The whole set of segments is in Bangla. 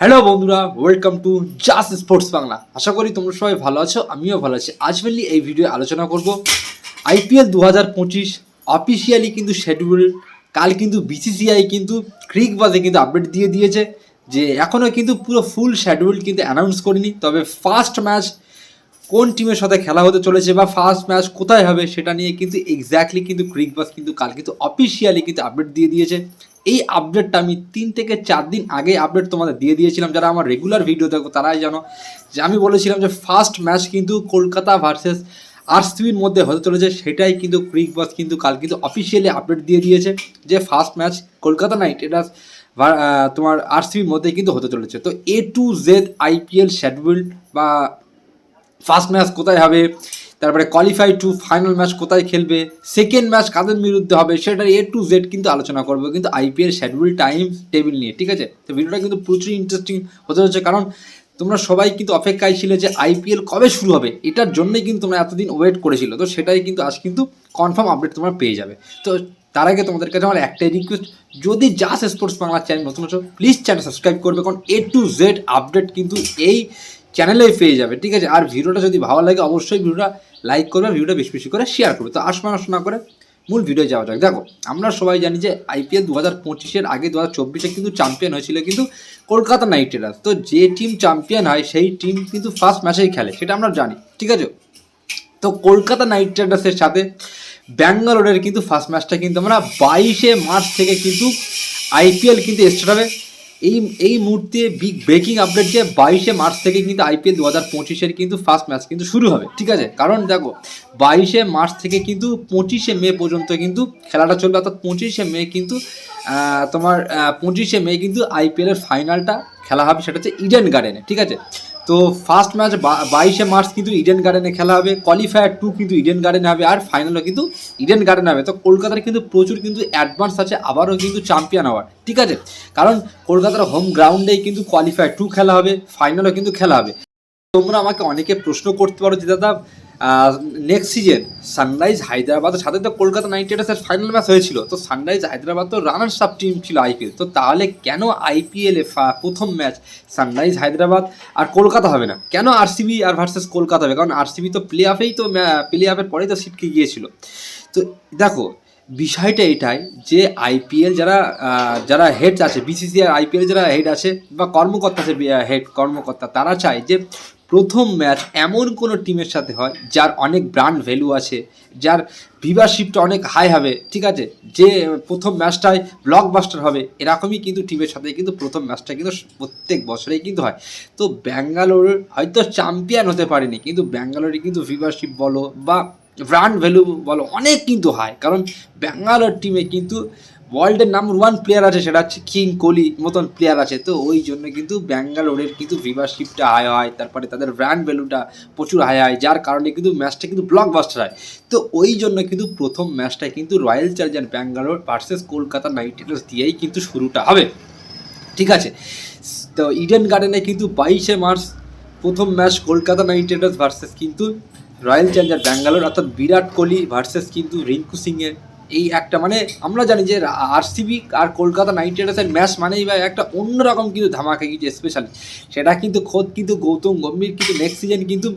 হ্যালো বন্ধুরা welcome to Jas sports Bangla আশা করি তোমরা সবাই ভালো আছো, আমিও ভালো আছি। আজ মেনলি এই ভিডিও আলোচনা করব। আইপিএল দু হাজার পঁচিশ অফিসিয়ালি কিন্তু শিডিউল কাল কিন্তু বিসিসিআই কিন্তু ক্রিক বাজে কিন্তু আপডেট দিয়ে দিয়েছে যে এখনও কিন্তু পুরো ফুল শিডিউল কিন্তু অ্যানাউন্স করিনি। তবে ফার্স্ট ম্যাচ কোন টিমের সাথে খেলা হতে চলেছে বা ফার্স্ট ম্যাচ কোথায় হবে সেটা নিয়ে কিন্তু এক্স্যাক্টলি কিন্তু ক্রিক বাস কিন্তু কাল কিন্তু অফিসিয়ালি কিন্তু আপডেট দিয়ে দিয়েছে। এই আপডেটটা আমি তিন থেকে চার দিন আগে আপডেট তোমাদের দিয়ে দিয়েছিলাম। যারা আমার রেগুলার ভিডিও দেখো, তারাই জানো যে আমি বলেছিলাম যে ফার্স্ট ম্যাচ কিন্তু কলকাতা ভার্সেস আরসিবির মধ্যে হতে চলেছে। সেটাই কিন্তু ক্রিক বাস কিন্তু কাল কিন্তু অফিসিয়ালি আপডেট দিয়ে দিয়েছে যে ফার্স্ট ম্যাচ কলকাতা নাইট এটা তোমার আরসিবির মধ্যে কিন্তু হতে চলেছে। তো A to Z IPL schedule বা ফার্স্ট ম্যাচ কোথায় হবে? তারপরে কোয়ালিফাই টু ফাইনাল ম্যাচ কোথায় খেলবে? সেকেন্ড ম্যাচ কাদের বিরুদ্ধে হবে? সেটার এ টু জেড কিন্তু আলোচনা করব। কিন্তু আইপিএল শিডিউল টাইম টেবিল নিয়ে, ঠিক আছে? তো ভিডিওটা কিন্তু প্রচুর ইন্টারেস্টিং হতে হচ্ছে কারণ তোমরা সবাই কিন্তু অপেক্ষায় ছিলে যে আইপিএল কবে শুরু হবে? এটার জন্যই কিন্তু তোমরা এতদিন ওয়েট করেছিল। তো সেটাই কিন্তু আজ কিন্তু কনফার্ম আপডেট তোমরা পেয়ে যাবে। তো তার আগে তোমাদের কাছে আমার একটাই রিকোয়েস্ট যদি জাস স্পোর্টস বাংলা চ্যানেল নতুন আছো প্লিজ চ্যানেল সাবস্ক্রাইব করবে। কারণ এ টু জেড আপডেট কিন্তু এই চ্যানেলেই পেয়ে যাবে, ঠিক আছে? আর ভিডিওটা যদি ভালো লাগে, অবশ্যই ভিডিওটা লাইক করবে, ভিডিওটা বেশি বেশি করে শেয়ার করবে। তো আসমান আসনা করে মূল ভিডিও যাওয়া যাক। দেখো, আমরা সবাই জানি যে আইপিএল দু হাজার পঁচিশের আগে দু হাজার চব্বিশে কিন্তু চ্যাম্পিয়ন হয়েছিল কিন্তু কলকাতা নাইট রাইডার্স তো যে টিম চ্যাম্পিয়ন হয়, সেই টিম কিন্তু ফার্স্ট ম্যাচেই খেলে, সেটা আমরা জানি, ঠিক আছে? তো কলকাতা নাইট রাইডার্সের সাথে ব্যাঙ্গালোরের কিন্তু ফার্স্ট ম্যাচটা কিন্তু আমরা বাইশে মার্চ থেকে কিন্তু আইপিএল কিন্তু স্টার্ট হবে। এই এই মুহূর্তে বিগ ব্রেকিং আপডেট যে বাইশে মার্চ থেকে কিন্তু আইপিএল দু হাজার পঁচিশের কিন্তু ফার্স্ট ম্যাচ কিন্তু শুরু হবে, ঠিক আছে? কারণ দেখো, বাইশে মার্চ থেকে কিন্তু পঁচিশে মে পর্যন্ত কিন্তু খেলাটা চলবে, অর্থাৎ পঁচিশে মে কিন্তু তোমার পঁচিশে মে কিন্তু আইপিএলের ফাইনালটা খেলা হবে, সেটা হচ্ছে ইডেন গার্ডেনে ঠিক আছে? তো ফার্স্ট ম্যাচ বাইশে মার্চ কিন্তু ইডেন গার্ডেনে খেলা হবে কোয়ালিফায়ার টু কিন্তু ইডেন গার্ডেনে হবে, আর ফাইনালও কিন্তু ইডেন গার্ডেনে হবে। তো কলকাতার কিন্তু প্রচুর কিন্তু অ্যাডভান্স আছে, আবারও কিন্তু চ্যাম্পিয়ন হওয়ার, ঠিক আছে? কারণ কলকাতার হোম গ্রাউন্ডেই কিন্তু কোয়ালিফায়ার টু খেলা হবে ফাইনালও কিন্তু খেলা হবে। তোমরা আমাকে অনেকে প্রশ্ন করতে পারো যে, দাদা নেক্সট সিজন সানরাইজ হায়দ্রাবাদের সাথে তো কলকাতা নাইট রাইডার্সের ফাইনাল ম্যাচ হয়েছিল। তো সানরাইজ হায়দ্রাবাদ তো রানার্স আপ টিম ছিল আইপিএল তো তাহলে কেন আইপিএলে প্রথম ম্যাচ সানরাইজ হায়দ্রাবাদ আর কলকাতা হবে না? কেন আরসিবি আর ভার্সেস কলকাতা হবে? কারণ আরসিবি তো প্লে অফেই তো প্লে অফের পরেই তো সিটকে গিয়েছিল। তো দেখো, বিষয়টা এটাই যে আইপিএল যারা যারা হেড আছে বিসিসিআই আইপিএল যারা হেড আছে বা কর্মকর্তা আছে হেড কর্মকর্তা, তারা চায় যে প্রথম ম্যাচ এমন কোনো টিমের সাথে হয় যার অনেক ব্র্যান্ড ভ্যালু আছে, যার ভিভারশিপটা অনেক হাই হবে, ঠিক আছে? যে প্রথম ম্যাচটায় ব্লকবাস্টার হবে, এরকমই কিন্তু টিমের সাথে কিন্তু প্রথম ম্যাচটা কিন্তু প্রত্যেক বছরেই কিন্তু হয়। তো ব্যাঙ্গালোর হয়তো চ্যাম্পিয়ন হতে পারেনি, কিন্তু ব্যাঙ্গালোরে কিন্তু ভিভারশিপ বলো বা ব্র্যান্ড ভ্যালু বলো অনেক কিন্তু হাই কারণ ব্যাঙ্গালোর টিমে কিন্তু ওয়ার্ল্ডের নাম্বার ওয়ান প্লেয়ার আছে, সেটা হচ্ছে কিং কোহলি মতন প্লেয়ার আছে। তো ওই জন্য কিন্তু ব্যাঙ্গালোরের কিন্তু ভিভারশিপটা হাই হয়, তারপরে তাদের ব্র্যান্ড ভ্যালুটা প্রচুর হাই হয়, যার কারণে কিন্তু ম্যাচটা কিন্তু ব্লকবাস্টার হয়। তো ওই জন্য কিন্তু প্রথম ম্যাচটা কিন্তু Royal Challenger Bangalore versus Kolkata Knight Riders দিয়েই কিন্তু শুরুটা হবে। ঠিক আছে? তো ইডেন গার্ডেনে কিন্তু বাইশে মার্চ প্রথম match Kolkata Knight Riders versus কিন্তু রয়্যাল চ্যালেঞ্জার ব্যাঙ্গালোর, অর্থাৎ বিরাট কোহলি ভার্সেস কিন্তু রিঙ্কু সিংয়ের। এই একটা মানে আমরা জানি যে আরসিবি আর কলকাতা নাইট রাইডার্সের ম্যাচ মানেই বা একটা অন্যরকম কিন্তু ধামাকা কিছু স্পেশালি সেটা কিন্তু খোদ কিন্তু গৌতম গম্ভীর, কিন্তু নেক্সট সিজন কিন্তু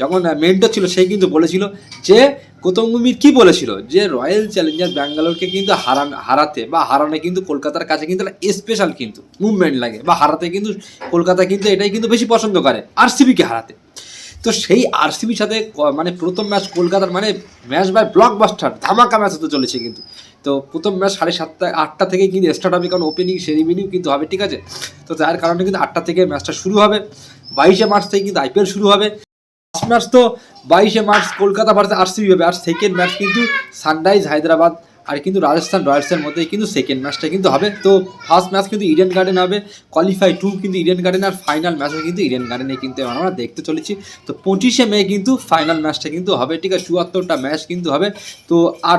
যখন মেন্টর ছিল সেই কিন্তু বলেছিল যে, গৌতম গম্ভীর কী বলেছিল? যে রয়্যাল চ্যালেঞ্জার ব্যাঙ্গালোরকে কিন্তু হারান হারাতে বা হারানো কিন্তু কলকাতার কাছে কিন্তু একটা স্পেশাল কিন্তু মুভমেন্ট লাগে বা হারাতে কিন্তু কলকাতা কিন্তু এটাই কিন্তু বেশি পছন্দ করে আরসিবিকে হারাতে। তো সেই আরসিবির সাথে মানে প্রথম ম্যাচ কলকাতার মানে ম্যাচ বাই ব্লকবাস্টার ধামাকা ম্যাচ হতে চলেছে কিন্তু। তো প্রথম ম্যাচ সাড়ে সাতটা, আটটা থেকে কিন্তু স্টার্ট হবে কারণ ওপেনিং সেরিমিনিও কিন্তু হবে, ঠিক আছে? তো তার কারণে কিন্তু আটটা থেকে ম্যাচটা শুরু হবে। বাইশে মার্চ থেকে কিন্তু আইপিএল শুরু হবে। ফার্স্ট ম্যাচ তো বাইশে মার্চ কলকাতা ভার্সেস আরসিবি হবে। আর সেকেন্ড ম্যাচ কিন্তু সানরাইজ হায়দ্রাবাদ। আর কিন্তু রাজস্থান রয়্যালসের মধ্যে কিন্তু সেকেন্ড ম্যাচটা কিন্তু হবে। তো ফার্স্ট ম্যাচ কিন্তু ইডেন গার্ডেন হবে কোয়ালিফাই টু কিন্তু ইডেন গার্ডেন আর ফাইনাল ম্যাচও কিন্তু ইডেন গার্ডেনে কিন্তু আমরা দেখতে চলেছি। তো পঁচিশে মে কিন্তু ফাইনাল ম্যাচটা কিন্তু হবে, ঠিক আছে, চুয়াত্তরটা ম্যাচ কিন্তু হবে। তো আর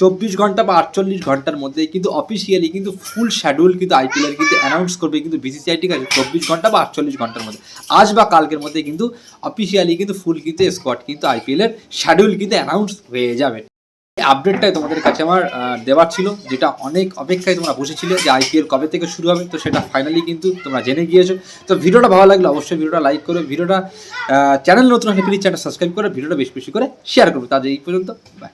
চব্বিশ ঘণ্টা বা আটচল্লিশ ঘণ্টার মধ্যে কিন্তু অফিসিয়ালি কিন্তু ফুল শিডিউল কিন্তু আইপিএলের কিন্তু অ্যানাউন্স করবে কিন্তু বিসিসিআই ঠিক আছে, চব্বিশ ঘণ্টা বা আটচল্লিশ ঘণ্টার মধ্যে। আজ বা কালকের মধ্যে কিন্তু অফিসিয়ালি কিন্তু ফুল কিন্তু স্কোয়াড কিন্তু আইপিএলের শিডিউল কিন্তু অ্যানাউন্স হয়ে যাবে আপডেটটাই তোমাদের কাছে আমার দেওয়ার ছিল, যেটা অনেক অপেক্ষায় তোমরা বসেছিলে যে আইপিএল কবে থেকে শুরু হবে, তো সেটা ফাইনালি কিন্তু তোমরা জেনে গিয়েছো। তো ভিডিওটা ভালো লাগলে অবশ্যই ভিডিওটা লাইক করে, ভিডিওটা চ্যানেল নতুন হলে প্লিজ চ্যানেল সাবস্ক্রাইব করে, ভিডিওটা বেশি বেশি করে শেয়ার করবে তাদের এই পর্যন্ত বাই